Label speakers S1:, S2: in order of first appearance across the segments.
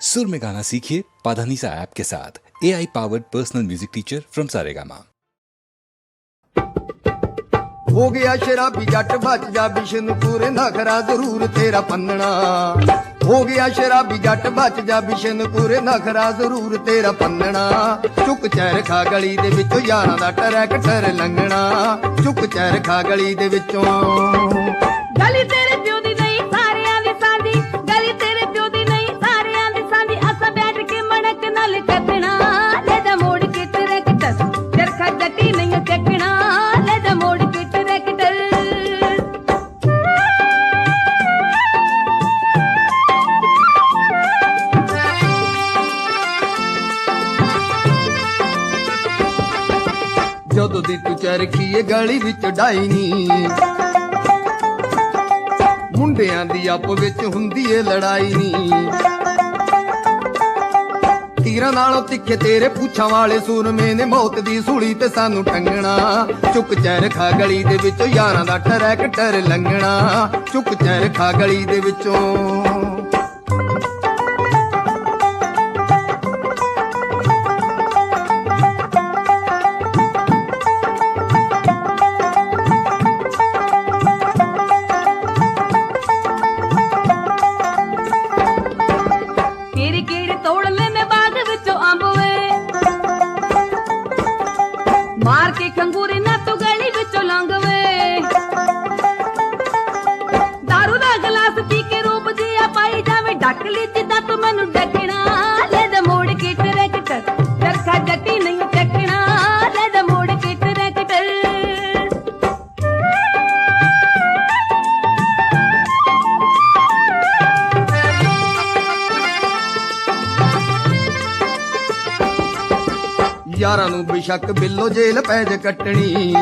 S1: सुर में गाना सीखिए पाधानीसा ऐप के साथ A I powered personal music teacher from Saregama
S2: ਹੋ ਗਿਆ ਸ਼ਰਾਬੀ ਜੱਟ ਬਚ ਜਾ ਬਿਸ਼ਨਪੁਰ ਨਖਰਾ ਜ਼ਰੂਰ ਤੇਰਾ ਪੰਨਣਾ ਹੋ ਗਿਆ ਸ਼ਰਾਬੀ ਜੱਟ ਬਚ ਜਾ ਬਿਸ਼ਨਪੁਰ ਨਖਰਾ ਜ਼ਰੂਰ ਤੇਰਾ ਪੰਨਣਾ ਚੁੱਕ ਚਰਖਾ ਗਲੀ ਦੇ ਵਿੱਚੋਂ ਯਾਰਾਂ ਦਾ ਟਰੈਕਟਰ ਲੰਘਣਾ ਚੁੱਕ ਚਰਖਾ ਗਲੀ ਦੇ ਵਿੱਚੋਂ
S3: ਗਲੀ ਤੇਰੇ
S2: ਤੂੰ ਚਰਖੀ ਗਲੀ ਵਿੱਚ ਡਾਈ ਨੀ। ਮੁੰਡਿਆਂ ਦੀ ਆਪ ਵਿੱਚ ਹੁੰਦੀ ਏ ਲੜਾਈ ਨੀ। ਤੀਰਾਂ ਨਾਲੋਂ ਤਿੱਖੇ ਤੇਰੇ ਪੁੱਛਾਂ ਵਾਲੇ ਸੂਰਮੇ ਨੇ ਮੌਤ ਦੀ ਸੂਲੀ ਤੇ ਸਾਨੂੰ ਟੰਗਣਾ ਚੁੱਕ ਚਰਖਾ ਗਲੀ ਦੇ ਵਿੱਚੋਂ ਯਾਰਾਂ ਦਾ ਟਰੈਕਟਰ ਲੰਘਣਾ। ਚੁੱਕ ਚਰਖਾ ਗਲੀ ਦੇ ਵਿੱਚੋਂ।
S3: ਮਾਰ ਕੇ ਖੰਗੂਰੇ
S2: ਯਾਰਾਂ ਬਿੱਲੋ ਜੇਲ ਪੈ ਕੱਟਣੀ।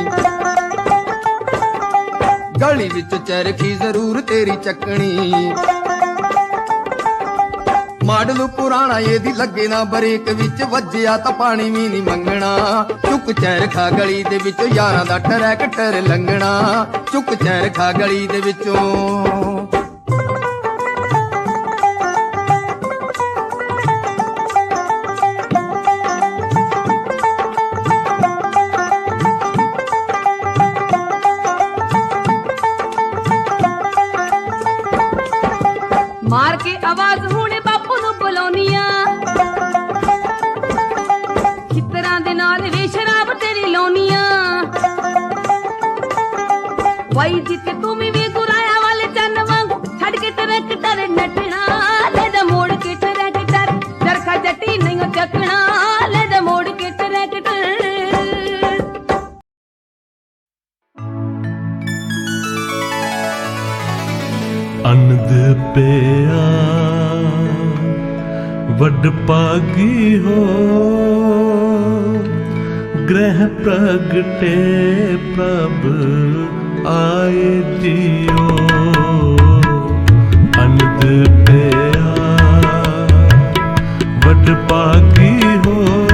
S2: ਗਲੀ ਵਿੱਚ ਚਰਖੀ ਜ਼ਰੂਰ ਤੇਰੀ ਚੱਕਣੀ। ਮਾਡਲ ਪੁਰਾਣਾ ਇਹਦੀ ਲੱਗੇ ਨਾ ਬਰੇਕ ਵਿੱਚ। ਵੱਜਿਆ ਤਾਂ ਪਾਣੀ ਵੀ ਨਹੀਂ ਮੰਗਣਾ। ਚੁੱਕ ਚਰਖਾ ਗਲੀ ਦੇ ਵਿੱਚੋਂ ਯਾਰਾਂ ਦਾ ਟਰੈਕਟਰ ਲੰਘਣਾ। ਚੁੱਕ ਚਰਖਾ ਗਲੀ ਦੇ ਵਿੱਚੋਂ।
S3: ਵਾਈ ਜਿੱਤੇ ਤੂੰ ਵੀ ਗੁਰਾਇਆ ਵਾਲੇ ਚੰਨ ਵਾਂਗੂ। ਛੱਡ ਕੇ ਟਰੈਕਟਰ ਨੱਠਣਾ, ਲੈ ਜਾ ਮੋੜ ਕੇ ਟਰੈਕਟਰ ਚਰਖਾ ਜੱਟੀ ਨਹੀਂ ਚੱਕਣਾ, ਲੈ ਜਾ ਮੋੜ ਕੇ ਟਰੈਕਟਰ
S4: ਅਨੰਦ ਪਿਆ, ਵੱਡ ਪਾਗੀ ਹੋ। ਗ੍ਰਹਿ ਪ੍ਰਗਟੇ ਪ੍ਰਭ ਆਏ ਜਿਓ ਅਨੰਦ ਪਿਆ ਵੱਡ ਪਾਗੀ ਹੋ।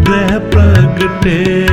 S4: ਗ੍ਰਹਿ ਪ੍ਰਗਟੇ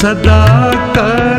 S4: ਸਦਾ ਕਰਤੇ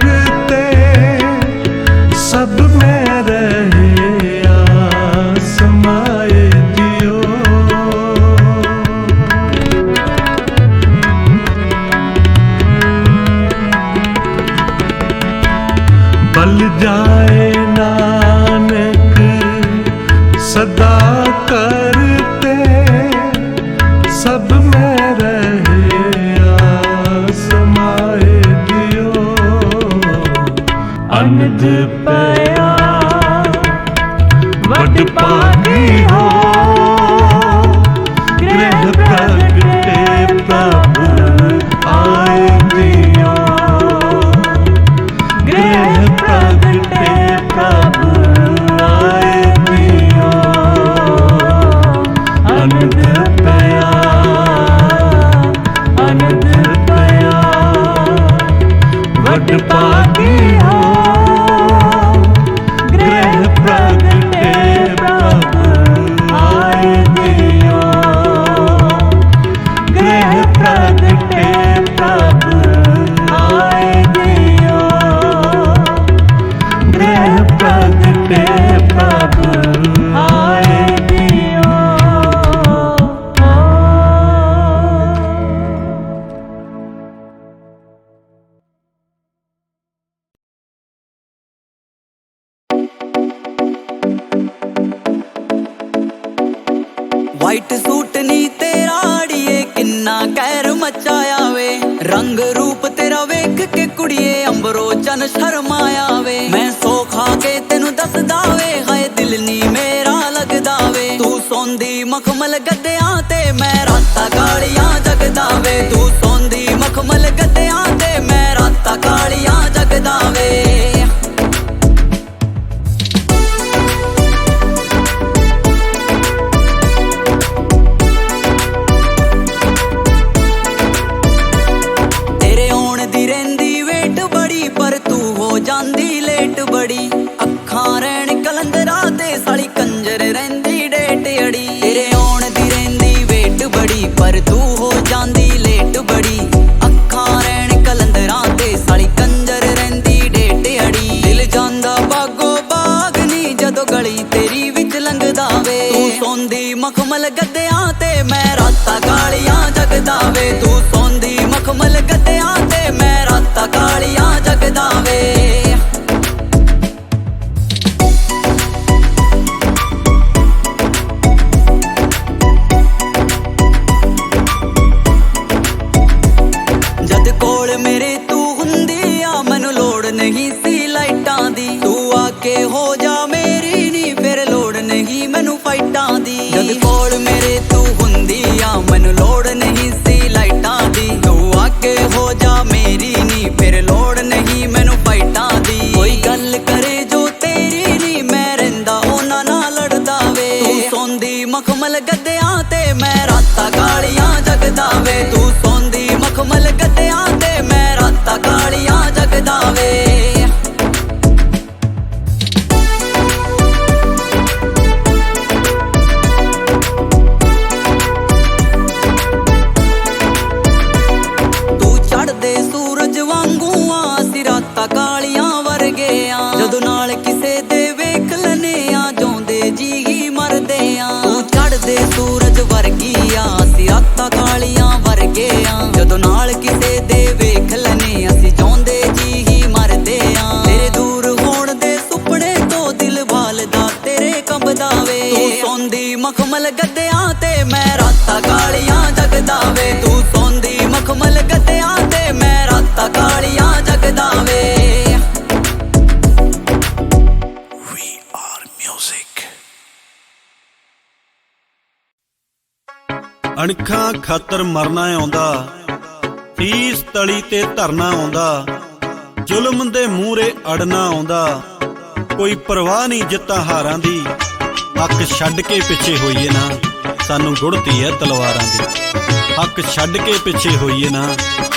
S5: ਅਣਖਾਂ ਖਾਤਰ ਮਰਨਾ ਆਉਂਦਾ, ਫੀਸ ਤਲੀ ਤੇ ਧਰਨਾ ਆਉਂਦਾ, ਜ਼ੁਲਮ ਦੇ ਮੂਹਰੇ ਅੜਨਾ ਆਉਂਦਾ, ਕੋਈ ਪਰਵਾਹ ਨਹੀਂ ਜਿੱਤਾਂ ਹਾਰਾਂ ਦੀ, ਹੱਕ ਛੱਡ ਕੇ ਪਿੱਛੇ ਹੋਈਏ ਨਾ, ਸਾਨੂੰ ਗੁੜਤੀ ਹੈ ਤਲਵਾਰਾਂ ਦੀ। ਹੱਕ ਛੱਡ ਕੇ ਪਿੱਛੇ ਹੋਈਏ ਨਾ,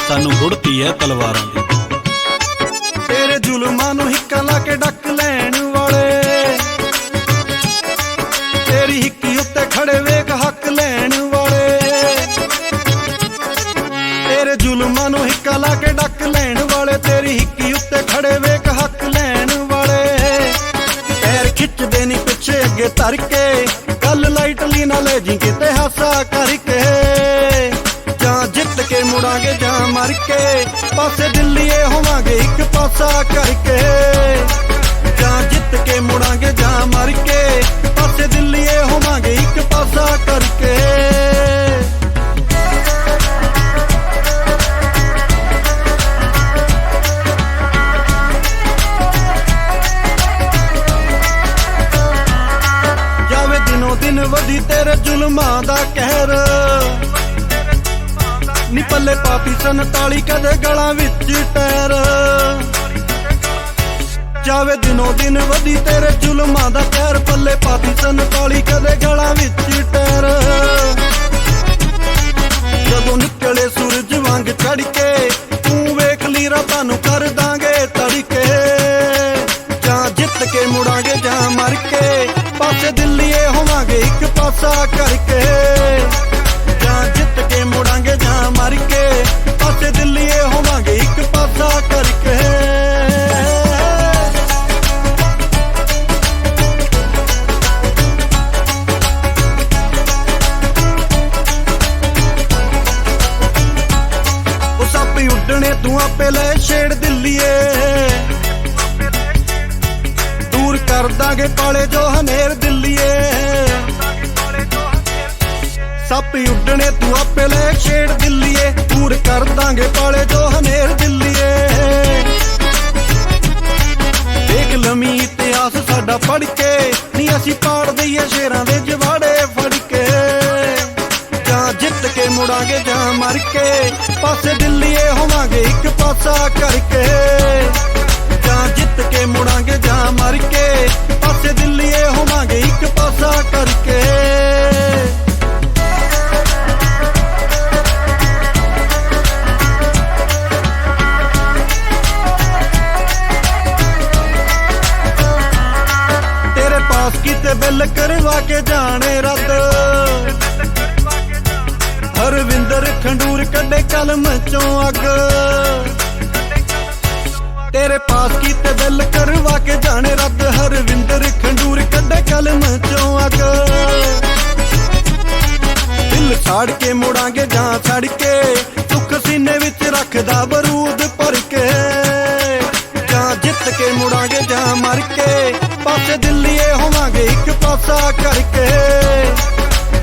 S5: ਸਾਨੂੰ ਗੁੜਤੀ ਹੈ ਤਲਵਾਰਾਂ ਦੀ। ਤੇਰੇ ਜ਼ੁਲਮਾਂ ਨੂੰ ਹਿੱਕਾ ਲਾ ਕੇ ਅੱਗੇ ਧਰ ਕੇ ਗੱਲ ਲਾਈਟਲੀ ਨਾ ਲੈ ਜੀ ਕਿਤੇ ਹਾਸਾ ਕਰਕੇ। ਜਾਂ ਜਿੱਤ ਕੇ ਮੁੜਾਂਗੇ ਜਾਂ ਮਰ ਕੇ, ਪਾਸੇ ਦਿੱਲੀਏ ਹੋਵਾਂਗੇ ਇੱਕ ਪਾਸਾ ਕਰਕੇ। ਪੱਲੇ ਪਾਪੀ 47 ਕਦੇ ਗਲਾਂ ਵਿੱਚ ਟੈਰ ਜਾਵੇ ਦਿਨੋ ਦਿਨ ਵਧੀ ਤੇਰੇ ਜ਼ੁਲਮਾਂ ਦਾ ਪੈਰ ਪੱਲੇ, ਪਾਪੀ 47 ਕਦੇ ਗਲਾਂ ਵਿੱਚ ਟੈਰ ਜਦੋਂ ਨਿਕਲੇ ਸੂਰਜ ਵਾਂਗ ਚੜ ਕੇ ਤੂੰ ਵੇਖ ਲਈ ਰਾਤਾਂ ਨੂੰ ਕਰ ਦਾਂਗੇ ਤੜਕੇ। ਜਾਂ ਜਿੱਤ ਕੇ ਮੁੜਾਂਗੇ, ਜਾਂ ਮਰ ਕੇ, ਪਾਸੇ ਦਿੱਲੀਏ ਹੋਵਾਂਗੇ ਇੱਕ ਪਾਸਾ ਕਰਕੇ। ਜਾਂ ਜਿੱਤ ਕੇ ਮੁੜਾਂਗੇ, ਜਾਂ ਮਰ ਕੇ ਪਾਸੇ ਦਿੱਲੀਏ ਹੋਵਾਂਗੇ, ਇੱਕ ਪਾਸਾ ਕਰਕੇ। ਉਹ ਸੱਪ ਉੱਡਣੇ, ਤੂੰ ਆਪੇ ਲੈ ਛੇੜ ਦਿੱਲੀਏ। ਦੂਰ ਕਰ ਦਾਂਗੇ ਪਾਲੇ ਜੋ ਹਨੇਰ ਦਿੱਲੀਏ। ਸੱਪ ਉੱਡਣੇ, ਤੂੰ ਆਪੇ ਲੈ ਛੇੜ ਦਿੱਲੀਏ। ਦੂਰ ਕਰ ਦਾਂਗੇ ਪਾਲੇ ਜੋ ਹਨੇਰ ਦਿੱਲੀਏ। ਦੇਖ ਲਮੀ ਇਤਿਹਾਸ ਸਾਡਾ ਪੜ ਕੇ। ਨਹੀਂ ਅਸੀਂ ਪਾੜ ਦਈਏ ਸ਼ੇਰਾਂ ਦੇ ਜਵਾੜੇ ਫੜ ਕੇ। ਜਾਂ ਜਿੱਤ ਕੇ ਮੁੜਾਂਗੇ, ਜਾਂ ਮਰ ਕੇ। ਪਾਸੇ ਦਿੱਲੀਏ ਹੋਵਾਂਗੇ ਇੱਕ ਪਾਸਾ ਕਰਕੇ। ਜਾਂ ਜਿੱਤ ਕੇ ਮੁੜਾਂਗੇ, ਜਾਂ ਮਰ ਕੇ। ਪਾਸੇ ਦਿੱਲੀਏ ਹੋਵਾਂਗੇ ਇੱਕ ਪਾਸਾ ਕੀਤੇ ਕਰਵਾ ਕੇ ਜਾਣੇ ਰੱਦ। ਹਰਵਿੰਦਰ ਖੰਡੂਰ ਕੱਢੇ ਕਲਮ ਚੋਂ ਅੱਗ। ਤੇਰੇ ਪਾਸ ਕੀਤੇ ਬਿੱਲ ਕਰਵਾ ਕੇ ਜਾਣੇ ਰੱਦ। ਹਰਵਿੰਦਰ ਖੰਡੂਰ ਕੱਢੇ ਕਲਮ ਚੋਂ ਅੱਗ। ਦਿਲ ਛਾੜ ਕੇ ਮੁੜਾਂਗੇ ਜਾਂ ਛੜ ਕੇ ਸੁੱਖ ਸੀਨੇ ਵਿੱਚ ਰੱਖਦਾ ਬਰੂਦ ਭਰ ਕੇ। ਜਾਂ ਜਿੱਤ ਕੇ ਮੁੜਾਂਗੇ ਜਾਂ ਮਰ ਕੇ ਪਾਸੇ ਦਿੱਲੀਏ ਪਾਸਾ ਕਰਕੇ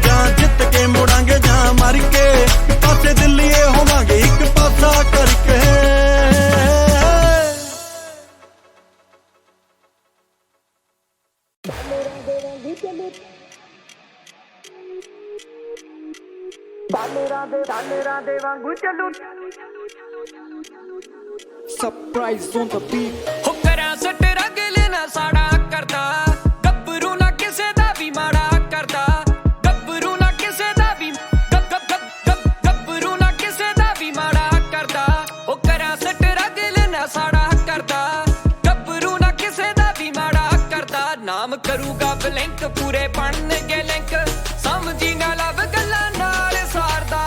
S5: ਜਾਂ ਜਿੱਤ ਕੇ ਮੁੜਾਂਗੇ ਜਾਂ ਮਰ ਕੇ ਪਾਸੇ ਦਿੱਲੀਏ ਹੋਵਾਂਗੇ ਇੱਕ ਪਾਸਾ ਕਰਕੇ।
S6: ਹੁਕਰਾਂ ਸੱਟ ਰਗਲੇ ਨਾ ਸਾੜਾ ਕਰਦਾ। ਬੈਂਕ ਪੂਰੇ ਬਣਨਗੇ ਲਿੰਕ। ਸਮਝੀ ਨਾ ਲਵ ਗੱਲਾਂ ਨਾਲ ਸਾਰਦਾ।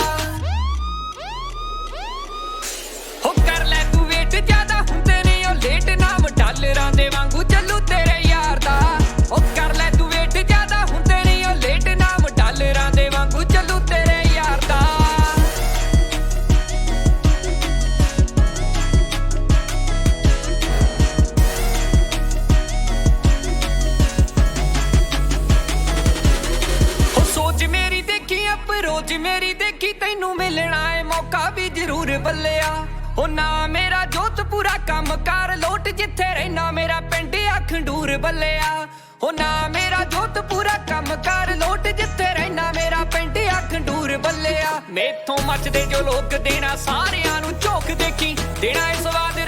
S6: ਹੋ ਕਰ ਲੈ ਤੂੰ ਵੇਟ ਜ਼ਿਆਦਾ ਹੁੰਦੇ ਨੇ ਉਹ ਲੇਟ ਨਾਮ ਡਾਲਰਾਂ ਦੇ ਮੇਥੋਂ ਮੱਚਦੇ ਜੋ ਲੋਕ ਦੇਣਾ ਸਾਰਿਆਂ ਨੂੰ ਝੋਕ ਦੇਖੀ ਦੇਣਾ ਇਸ ਵਾਦ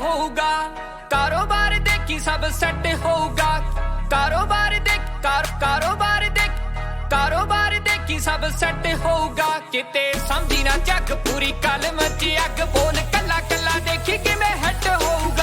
S6: ਹੋਊਗਾ। ਕਾਰੋਬਾਰ ਦੇ ਕੀ ਸਭ ਸੈੱਟ ਹੋਊਗਾ। ਕਾਰੋਬਾਰ ਦੇ ਕਾਰ, ਕਾਰੋਬਾਰ ਦੇਖ, ਕਾਰੋਬਾਰ ਦੇ ਕੀ ਸਭ ਸੈੱਟ ਹੋਊਗਾ। ਕਿਤੇ ਸਮਝੀ ਨਾ ਚੱਕ, ਪੂਰੀ ਕਲਮ ਚ ਅੱਗ ਬੋਲ। ਕੱਲਾ ਕੱਲਾ ਦੇਖੀ ਕਿਵੇਂ ਹੱਟ ਹੋਊਗਾ।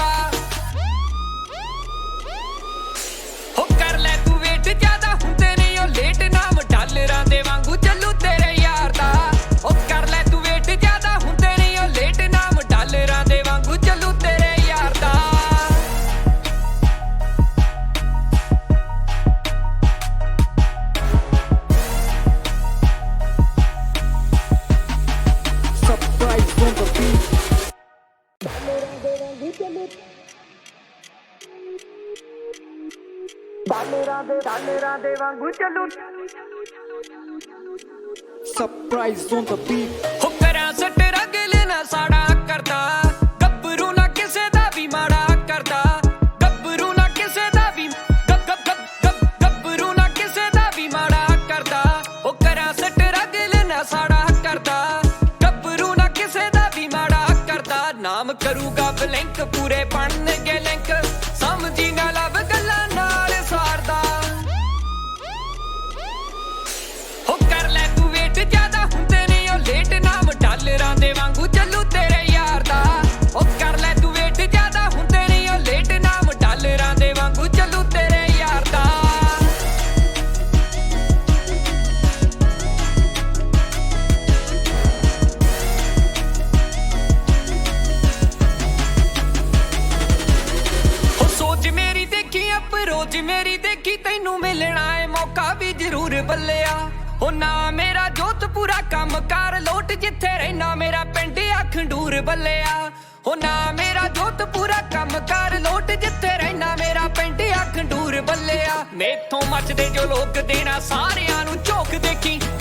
S6: ਦੇ ਵਾਂਗੂ ਚੱਲੂ। ਸਰਪ੍ਰਾਈਜ਼ ਔਨ ਦ ਬੀਟ ਹੋ ਕਰਾਂ ਸਟਰਗਲ ਨਾ ਸਾੜਾ ਕਰਦਾ।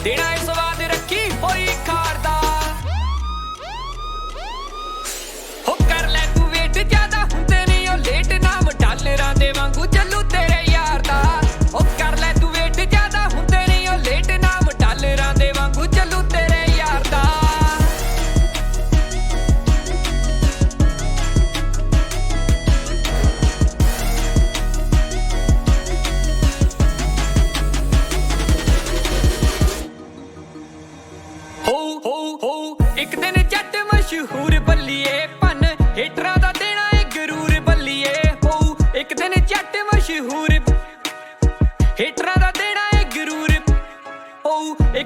S6: Did I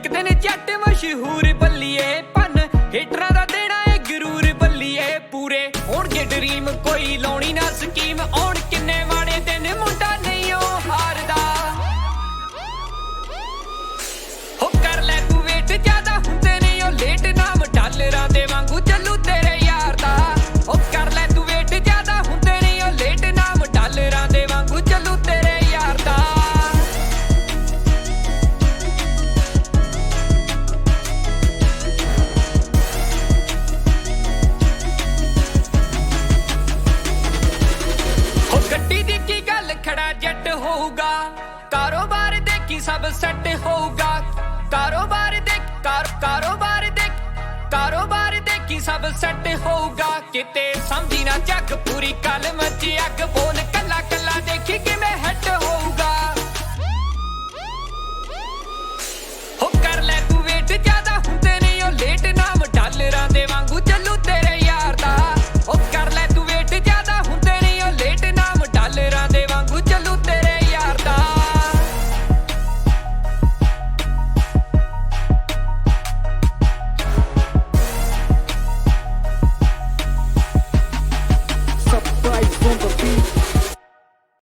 S6: ਚਮਕਦੇ ਨੇ ਜੱਟ ਮਸ਼ਹੂਰ ਕਾਰੋਬਾਰ ਦੇਖੀ ਸਭ ਸੈੱਟ ਹੋਊਗਾ। ਕਾਰੋਬਾਰ ਦੇਖ, ਕਾਰ, ਕਾਰੋਬਾਰ ਦੇਖ, ਕਾਰੋਬਾਰ ਦੇਖੀ ਸਭ ਸੈੱਟ ਹੋਊਗਾ। ਕਿਤੇ ਸਮਝੀ ਨਾ ਜੱਗ ਪੂਰੀ ਕਲਮ ਚ ਅੱਗ ਬੋਲ ਕੱਲਾ ਕੱਲਾ ਦੇਖੀ ਕਿਵੇਂ ਹਟ ਹੋਊਗਾ। ਹੋ ਕਰ ਲੈ ਤੂੰ ਵੇਟ ਜ਼ਿਆਦਾ ਹੁੰਦੇ ਨਹੀਂ ਉਹ ਲੇਟ ਨਾ ਵਟਾਲਰਾਂ ਦੇ ਵਾਂਗੂ ਚੱਲੂ